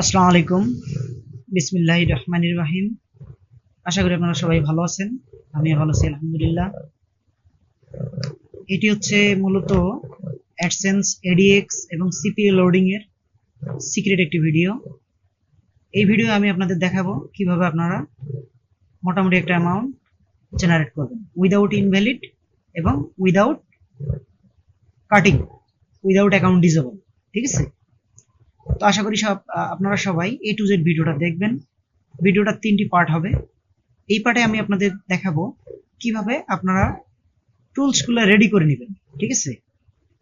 আসসালামু আলাইকুম। বিসমিল্লাহ রহমানির রাহিম। আশা করি আপনারা সবাই ভালো আছেন। আমি ভালো আছি, আলহামদুলিল্লাহ। এটি হচ্ছে মূলত অ্যাডসেন্স এডিএক্স এবং সিপিএ লোডিং এর সিক্রেট একটি ভিডিও এই ভিডিও আমি আপনাদের দেখাবো কীভাবে আপনারা মোটামুটি একটা অ্যামাউন্ট জেনারেট করবেন। উইদাউট ইনভ্যালিড এবং without cutting without account disable ঠিক আছে? তো আশা করি সব আপনারা সবাই এ টু জেড ভিডিওটা দেখবেন। ভিডিওটা তিনটি পার্ট হবে। এই পার্টে আমি আপনাদের দেখাবো কীভাবে আপনারা টুলসগুলো রেডি করে নেবেন, ঠিক আছে?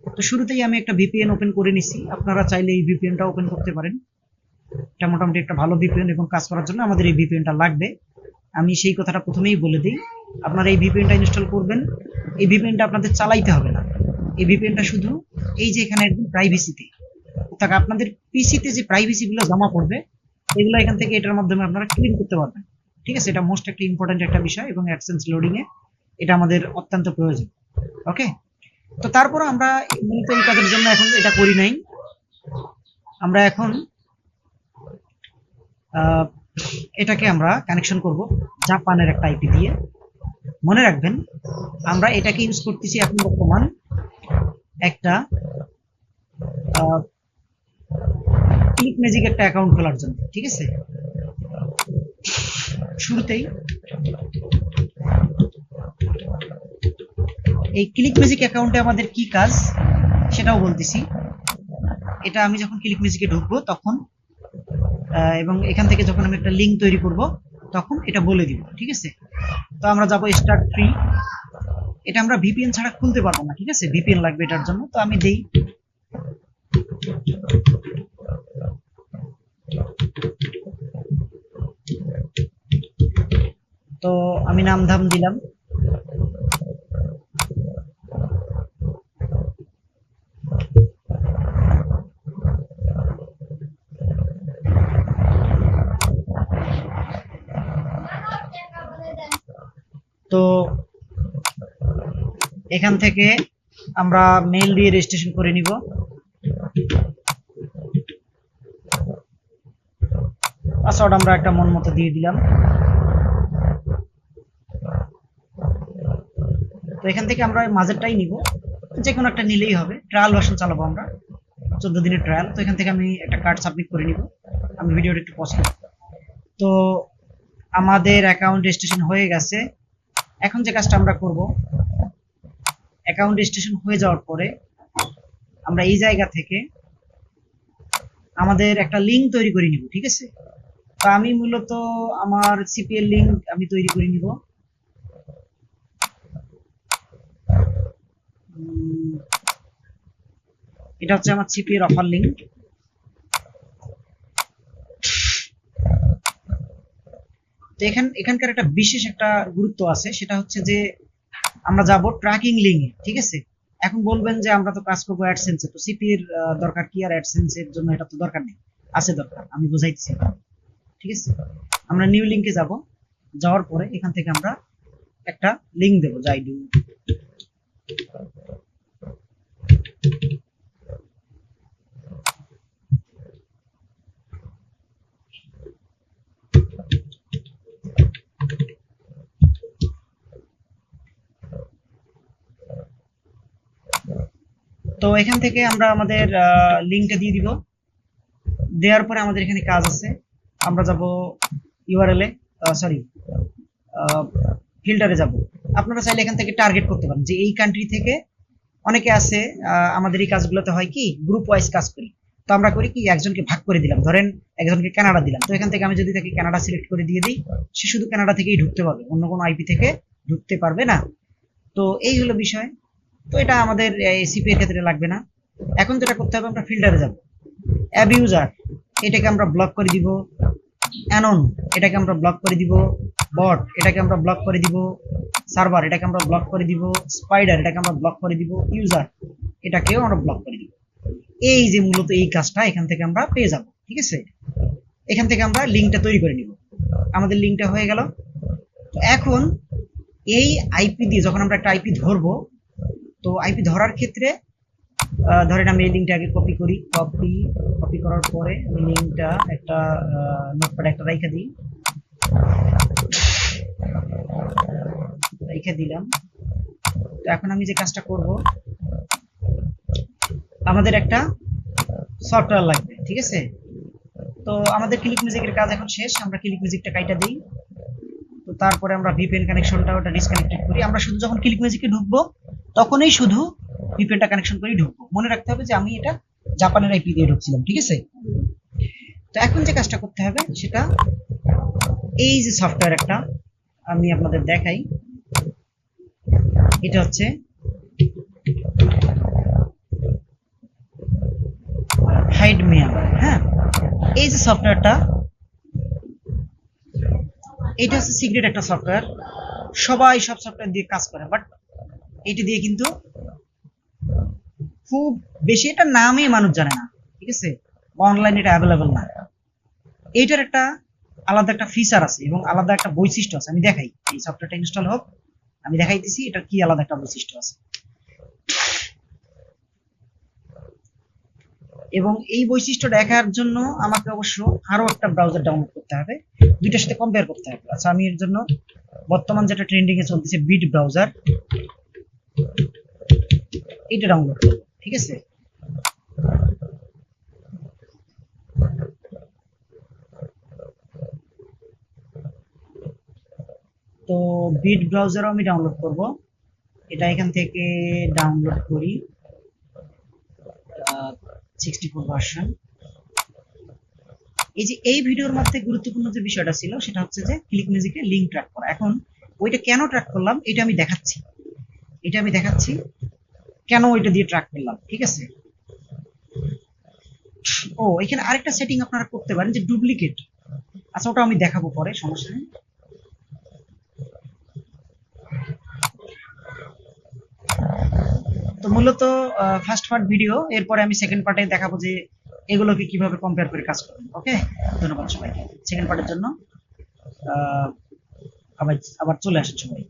তো শুরুতেই আমি একটা ভিপিএন ওপেন করে নিছি। আপনারা চাইলে এই ভিপিএনটা ওপেন করতে পারেন। এটা মোটামুটি একটা ভালো ভিপিএন এবং কাজ করার জন্য আমাদের এই ভিপিএনটা লাগবে। আমি সেই কথাটা প্রথমেই বলে দিই। আপনারা এই ভিপিএনটা ইনস্টল করবেন। এই ভিপিএনটা আপনাদের চালাইতে হবে না। এই ভিপিএনটা শুধু এই যে এখানে একদম প্রাইভেসিতে অর্থাৎ আপনাদের পিসিতে যে প্রাইভেসি গুলো জমা পড়বে, এগুলো এখান থেকে এটার মাধ্যমে আপনারা ক্লিন করতে পারবেন। ঠিক আছে? এটা মোস্ট একটা ইম্পর্টেন্ট একটা বিষয় এবং অ্যাডসেন্স এ এটা আমাদের অত্যন্ত প্রয়োজন। ওকে তো তারপর আমরা মূলত এই কাজের জন্য এখন এটা করি নাই। আমরা এখন এটাকে আমরা কানেকশন করব জাপানের একটা আইপি দিয়ে। মনে রাখবেন, আমরা এটাকে ইউজ করতেছি এখন বর্তমান একটা ক্লিক ম্যাজিক একটা অ্যাকাউন্ট খোলার জন্য, ঠিক আছে? শুরুতেই এই ক্লিক ম্যাজিক অ্যাকাউন্টে আমাদের কি কাজ? সেটাও বলতেছি। এটা আমি যখন ক্লিক ম্যাজিকে ঢুকবো তখন এবং এখান থেকে যখন আমি একটা লিঙ্ক তৈরি করব, তখন এটা বলে দিব, ঠিক আছে? তো আমরা যাব স্টার্ট ফ্রি এটা আমরা ভিপিএন ছাড়া খুলতে পারব না, ঠিক আছে? ভিপিএন লাগবে এটার জন্য। তো আমি দেই। তো আমি নাম ধাম দিলাম। তো এখান থেকে আমরা মেল দিয়ে রেজিস্ট্রেশন করে নিব। পাসওয়ার্ড আমরা একটা মন মতো দিয়ে দিলাম। তো এখান থেকে আমরা মাঝেরটাই নিব। যে কোনো একটা নিলেই হবে। ট্রায়াল ভার্সন চালাবো আমরা। চোদ্দ দিনের ট্রায়াল তো এখান থেকে আমি একটা কার্ড সাবমিট করে নিব। আমি ভিডিওটা একটু পজ করি। তো আমাদের অ্যাকাউন্ট রেজিস্ট্রেশন হয়ে গেছে। এখন যে কাজটা আমরা করব অ্যাকাউন্ট রেজিস্ট্রেশন হয়ে যাওয়ার পরে আমরা এই জায়গা থেকে আমাদের একটা লিঙ্ক তৈরি করে নিব, ঠিক আছে? তো আমি মূলত আমার সিপিএল লিঙ্ক আমি তৈরি করে নিব। এটা হচ্ছে আমার সিপিএর অফার লিঙ্ক এখান, এখানকার একটা বিশেষ একটা গুরুত্ব আছে, সেটা হচ্ছে যে আমরা যাব ট্র্যাকিং লিঙ্কে ঠিক আছে? এখন বলবেন যে আমরা তো কাজ করব অ্যাডসেন্সে তো সিপি এর দরকার কি? আর অ্যাডসেন্স এর জন্য এটা তো দরকার নেই, আছে দরকার, আমি বুঝাইতেছি। ঠিক আছে? আমরা নিউ লিঙ্কে যাব। যাওয়ার পরে এখান থেকে আমরা একটা লিঙ্ক দেবো যাই ডু তো এখান থেকে আমরা আমাদের লিঙ্কটা দিয়ে দিব। দেওয়ার পরে আমাদের এখানে কাজ আছে। আমরা যাব ইউআরএল এ সরি ফিল্টারে যাব। আপনারা চাইলে এখান থেকে টার্গেট করতে পারেন যে এই কান্ট্রি থেকে অনেকে আছে আমাদের এই কাজগুলোতে হয় কি গ্রুপ ওয়াইজ কাজ করি। তো আমরা করি কি, একজনকে ভাগ করে দিলাম। ধরেন একজনকে কানাডা দিলাম। তো এখান থেকে আমি যদি তাকে কানাডা সিলেক্ট করে দিয়ে দিই, সে শুধু কানাডা থেকেই ঢুকতে পারবে। অন্য কোনো আইপি থেকে ঢুকতে পারবে না। তো এই হলো বিষয়। তো এটা আমাদের এসিপি এর ক্ষেত্রে লাগবে না। এখন যেটা করতে হবে, আমরা ফিল্টারে যাব। অ্যাব ইউজার এটাকে আমরা ব্লক করে দিব। অ্যানন এটাকে আমরা ব্লক করে দিব। বট এটাকে আমরা ব্লক করে দিব। সার্ভার এটাকে আমরা ব্লক করে দিব। স্পাইডার এটাকে আমরা ব্লক করে দিব। ইউজার এটাকেও আমরা ব্লক করে দিব। এই যে মূলত এই কাজটা এখান থেকে আমরা পেয়ে যাব, ঠিক আছে? এখান থেকে আমরা লিঙ্কটা তৈরি করে নিব। আমাদের লিঙ্কটা হয়ে গেল। তো এখন এই আইপি দিয়ে যখন আমরা একটা আইপি ধরবো, তো আইপি ধরার ক্ষেত্রে ধরেন আমি এই লিঙ্কটা আগে কপি করি। কপি কপি করার পরে আমি লিঙ্কটা একটা নোটপ্যাড একটা রাইখা দিই। রেখে দিলাম। তো এখন আমি যে কাজটা করব, আমাদের একটা সফটওয়্যার লাগবে, ঠিক আছে? তো আমাদের ক্লিক মিউজিকের কাজ এখন শেষ। আমরা ক্লিক মিউজিকটা কাইটা দিই। তো তারপরে আমরা ভিপিএন কানেকশনটা ওটা ডিসকানেক্টেড করি। আমরা শুধু যখন ক্লিক মিউজিকে ঢুকবো, তখনই শুধু ভিপিএনটা কানেকশন করেই ঢুকবো। মনে রাখতে হবে যে আমি এটা জাপানের আইপি দিয়ে ঢুকছিলাম, ঠিক আছে? তো এখন যে কাজটা করতে হবে সেটা এই যে সফটওয়্যার একটা আমি আপনাদের দেখাই। এটা হচ্ছে হাইড মেয়াল হ্যাঁ? এই যে সফটওয়্যারটা এটা হচ্ছে সিক্রেট একটা সফটওয়্যার সবাই সব সফটওয়্যার দিয়ে কাজ করে বাট এটি দিয়ে কিন্তু খুব বেশি এটা নামে মানুষ জানে না, ঠিক আছে? অনলাইনে এটা অ্যাভেলেবল না। এইটার একটা আলাদা একটা ফিচার আছে এবং আলাদা একটা বৈশিষ্ট্য আছে। আমি দেখাই, এই সফটওয়্যারটা ইনস্টল হোক, আমি দেখাইতেছি এটার কি আলাদা একটা বৈশিষ্ট্য আছে। এবং এই বৈশিষ্ট্য দেখার জন্য আমাকে অবশ্য আরও একটা ব্রাউজার ডাউনলোড করতে হবে। দুইটার সাথে কম্পেয়ার করতে হবে। আচ্ছা আমি এর জন্য বর্তমান যেটা ট্রেন্ডিং এ চলতেছে বিট ব্রাউজার এটা ডাউনলোড করব। ঠিক আছে? তো বিট ব্রাউজারও আমি ডাউনলোড করব। এটা এখান থেকে ডাউনলোড করি। এই যে এই ভিডিওর মধ্যে গুরুত্বপূর্ণ যে বিষয়টা ছিল, সেটা হচ্ছে যে ক্লিক মিউজিকে লিঙ্ক ট্র্যাক করা। এখন ওইটা কেন ট্র্যাক করলাম, এটা আমি দেখাচ্ছি। এটা আমি দেখাচ্ছি। কেন ওইটা দিয়ে ট্র্যাক করলাম ঠিক আছে? ও, এখানে আরেকটা সেটিং আপনারা করতে পারেন যে ডুপ্লিকেট আচ্ছা ওটা আমি দেখাবো পরে, সমস্যা নেই। তো মূলত ফার্স্ট পার্ট ভিডিও এরপরে আমি সেকেন্ড পার্টে দেখাবো যে এগুলোকে কীভাবে কম্পেয়ার করে কাজ করবেন ওকে ধন্যবাদ সবাইকে। সেকেন্ড পার্টের জন্য আবার আবার চলে আসেন সবাই।